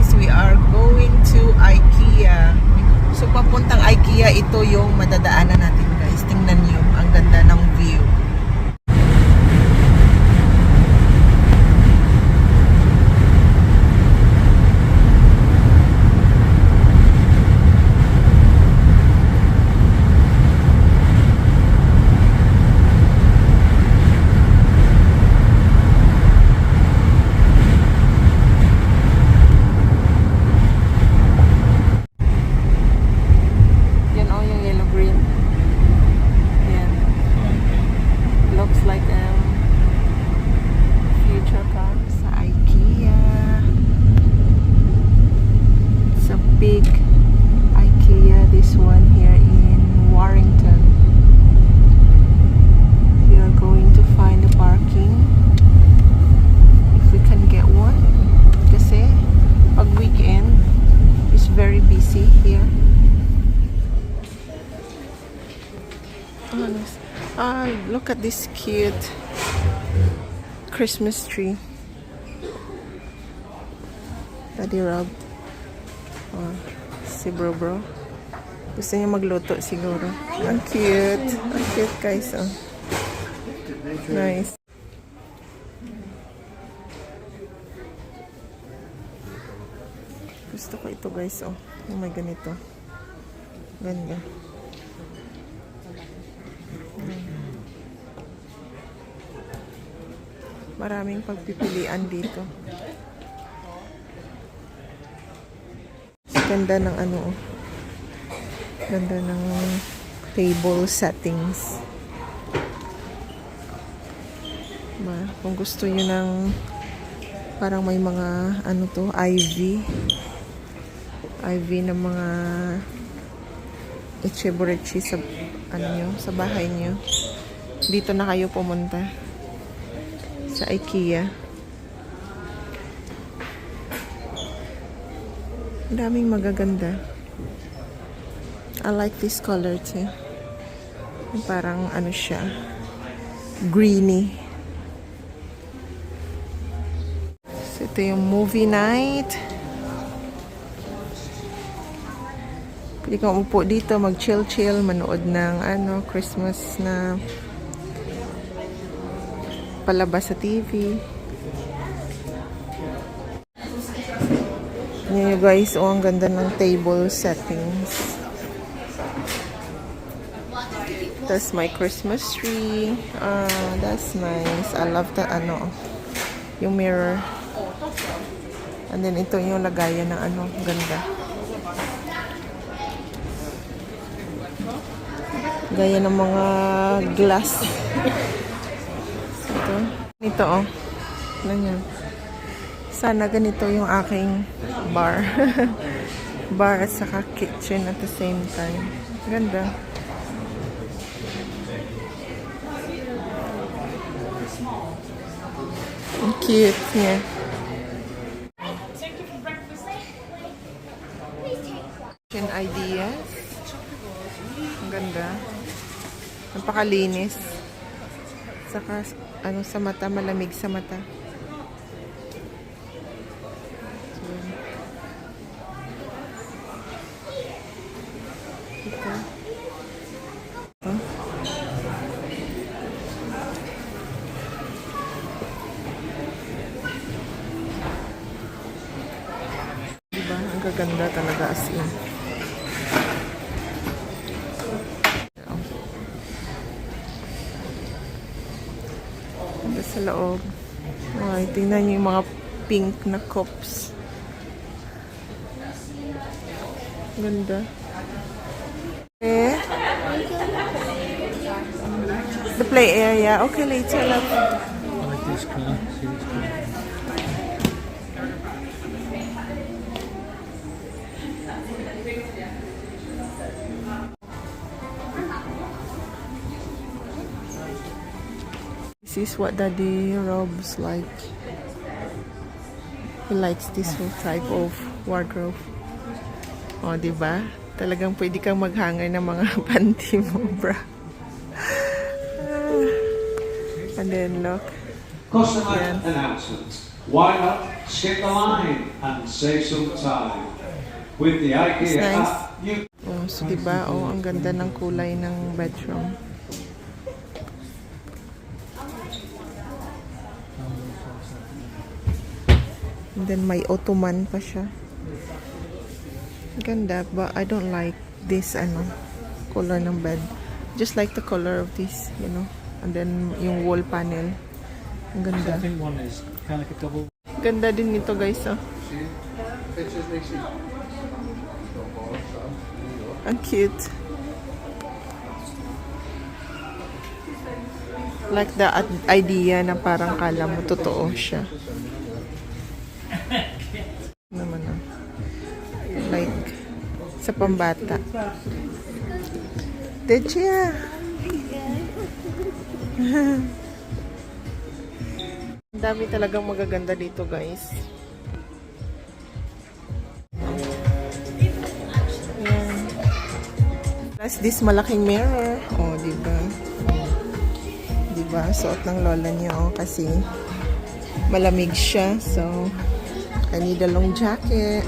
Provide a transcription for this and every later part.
guys, we are going to IKEA. So papuntang IKEA, ito yung madadaanan natin guys. Tingnan nyo, ang ganda ng view. Yan o yung yellow green. Yan. Looks like a future car sa IKEA. It's a big IKEA. This one here in Warrington. We are going to find a parking. If we can get one. Kasi pag weekend, it's very busy here. Honest. Ah, at this cute Christmas tree. Daddy Rob. Oh, si bro bro. Gusto niya magluto siguro. Ang cute. Ang cute guys. Oh. Nice. Gusto ko ito guys. Oh, yung may ganito. Ganda. Maraming pagpipilian dito. Ganda ng ano. oh. Ganda ng table settings. Ma, kung gusto niyo ng parang may mga ano to, IV. IV ng mga ichiburechi sa ano nyo, sa bahay nyo. Dito na kayo pumunta sa IKEA. Daming magaganda. I like this color too. Parang ano siya, greeny. So ito yung movie night. Pwede kang upo dito, mag-chill-chill, manood ng ano, Christmas na palabas sa TV. You guys, oh, ang ganda ng table settings. That's my Christmas tree. Ah, that's nice. I love the ano, yung mirror. And then ito yung lagayan ng ano, ganda. Gaya ng mga glass. Ito. Oh. Ano yan? Sana ganito yung aking bar. bar at saka kitchen at the same time. Ganda. Ang cute niya. Kitchen ideas. Ang ganda. Napakalinis. Saka, ano sa mata, malamig sa mata. So. Ito. Diba? Ang gaganda talaga as in. Ganda sa loob. Ay, tingnan niyo yung mga pink na cups. Ganda. Eh? The play area. Okay, later, love. I like this color. This is what Daddy Rob's like. He likes this whole type of wardrobe. O, di ba? Talagang pwede kang maghangay ng mga panty mo, bra. Ah. And then, look. Caution Yan. announcements. Why not skip the line and save some time? With the IKEA nice. app, you Oh, so diba, oh, ang ganda ng kulay ng bedroom. And then may ottoman pa siya. Ganda, but I don't like this, ano, color ng bed. Just like the color of this, you know. And then, yung wall panel. Ang I ganda. think one is kind of like a double. Ganda din nito, guys, oh. Ang cute. Like the idea na parang kala mo totoo siya. Naman ah. Like, sa pambata. Techia! Ang dami talagang magaganda dito, guys. Plus this malaking mirror. Oh, di ba? Di ba? Suot ng lola niya oh kasi malamig siya. So, I need a long jacket.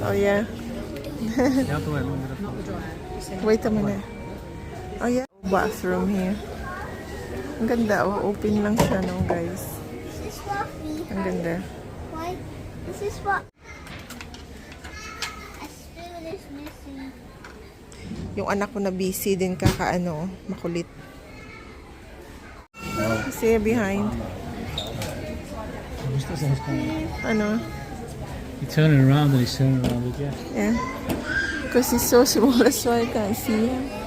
Oh yeah. Wait a minute. Oh yeah. Bathroom here. Ang ganda oh. Open lang siya no guys. Ang ganda. Why? This is what. A spoon is missing. Yung anak ko na busy din kakaano, makulit. Kasi behind. Ano? You turn around and he's turning around you. Yeah. Because it's so small, that's why I can't see him.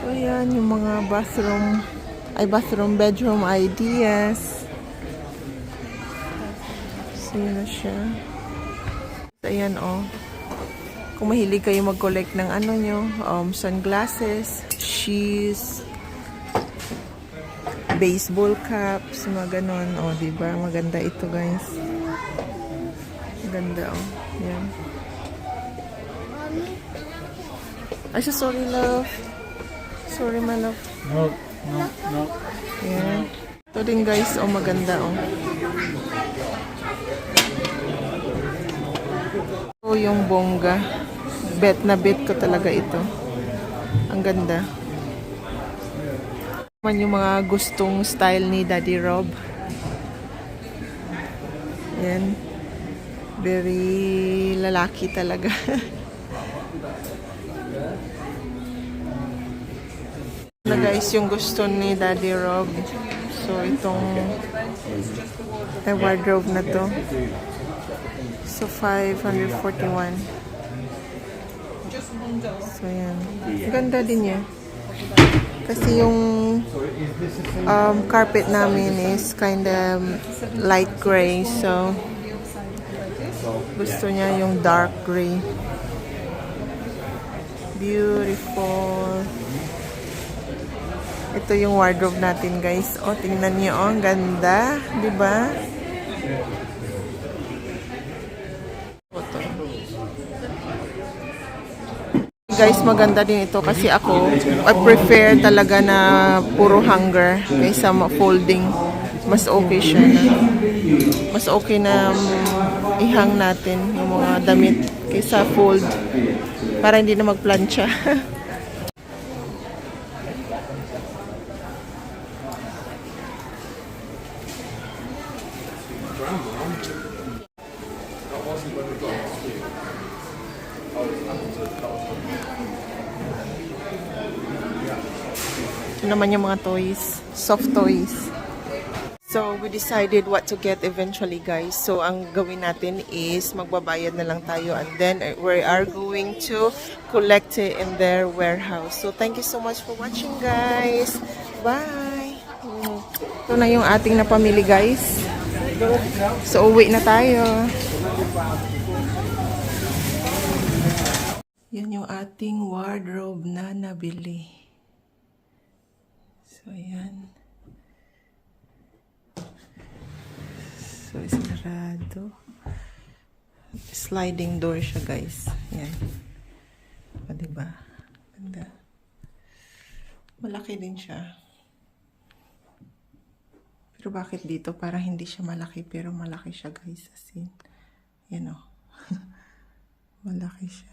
So, yan, yung mga bathroom, ay bathroom, bedroom ideas. So, yun na siya. Ayan, oh. Kung mahilig kayo mag-collect ng ano nyo, um, sunglasses, shoes, baseball caps, mga ganon. O, oh, diba? Maganda ito, guys. Ganda, oh. Yan. Ay, so sorry, love. Sorry, my love. No, no, no. Yan. Ito din, guys. Oh, maganda, oh. Oh, yung bongga. Bet na bet ko talaga ito. Ang ganda. Man yung mga gustong style ni Daddy Rob. Yan. Very lalaki talaga. na guys yung gusto ni Daddy Rob. So itong eh, wardrobe na to. So 541. So yan. Ganda din yan. Kasi yung um, carpet namin is kind of light gray. So gusto niya yung dark gray. Beautiful. Ito yung wardrobe natin, guys. Oh, tingnan niyo, oh, ang ganda, ba? Ito. Guys, maganda din ito kasi ako, I prefer talaga na puro hanger kaysa folding. Mas okay siya na. Mas okay na um, ihang natin yung mga damit kaysa fold para hindi na magplancha. Ito naman yung mga toys. Soft toys. So, we decided what to get eventually, guys. So, ang gawin natin is magbabayad na lang tayo and then we are going to collect it in their warehouse. So, thank you so much for watching, guys. Bye! Mm. Ito na yung ating napamili, guys. So, uwi na tayo. Yan yung ating wardrobe na nabili. So, ayan. So, isarado. Sliding door siya, guys. Ayan. O, diba? Ganda. Malaki din siya. Pero bakit dito? Para hindi siya malaki, pero malaki siya, guys. As in, yan o. Oh. malaki siya.